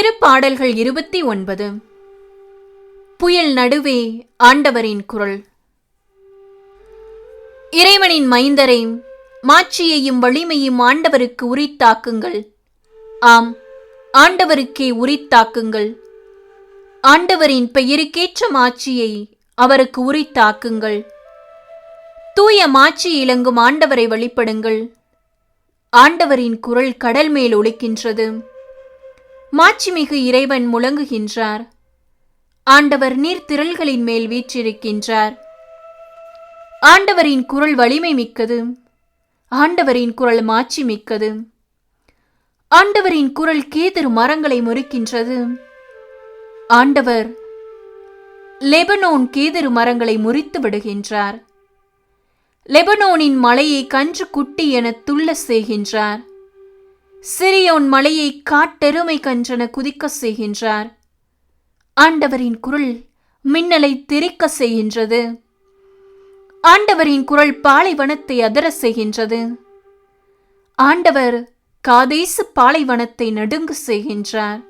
திருப்பாடல்கள் இருபத்தி ஒன்பது. புயல் நடுவே ஆண்டவரின் குரல். இறைவனின் மைந்தரை மாட்சியையும் வலிமையும் ஆண்டவருக்கு உரித்தாக்குங்கள். ஆம் ஆண்டவருக்கே உரித்தாக்குங்கள். ஆண்டவரின் பெயருக்கேற்ற மாட்சியை அவருக்கு உரித்தாக்குங்கள். தூய மாட்சி இலங்கும் ஆண்டவரை வழிபடுங்கள். ஆண்டவரின் குரல் கடல் மேல் ஒழிக்கின்றது மாட்சிமிகு இறைவன் முழங்குகின்றார். ஆண்டவர் நீர்த்திரள்களின் மேல் வீற்றிருக்கின்றார். ஆண்டவரின் குரல் வலிமை மிக்கது. ஆண்டவரின் குரல் மாட்சி மிக்கது. ஆண்டவரின் குரல் கேதரு மரங்களை முறிக்கின்றது. ஆண்டவர் லெபனோன் கேதரு மரங்களை முறித்து விடுகின்றார். லெபனோனின் மலையை கன்று குட்டி என துள்ள செய்கின்றார். சிறியோன் மலையை காட்டெருமை கன்றன குதிக்க செய்கின்றார். ஆண்டவரின் குரல் மின்னலை தெறிக்க செய்கின்றது. ஆண்டவரின் குரல் பாலைவனத்தை அதர செய்கின்றது. ஆண்டவர் காதேசு பாலைவனத்தை நடுங்கு செய்கின்றார்.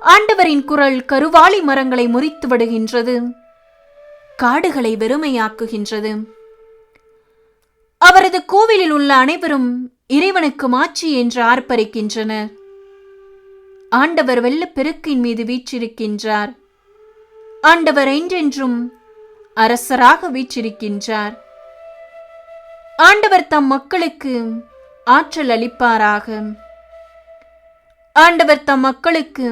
ஆண்டவரின் குரல் கருவாளி மரங்களை முறித்து விடுகின்றது. காடுகளை வெறுமையாக்குகின்றது. அவரது கோவிலில் உள்ள அனைவரும் இறைவனுக்கு மாட்சி என்று ஆர்ப்பரிக்கின்றனர் ஆண்டவர் வெள்ளப்பெருக்கின் மீது வீற்றிருக்கின்றார். ஆண்டவர் என்றென்றும் அரசராக வீற்றிருக்கின்றார். ஆண்டவர் தம் மக்களுக்கு ஆற்றல் அளிப்பாராக. ஆண்டவர் தம் மக்களுக்கு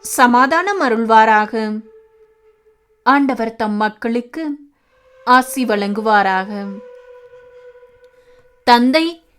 சமாதானம் அருள்வாராக. ஆண்டவர் தம் மக்களுக்கு ஆசி வழங்குவாராக. தந்தை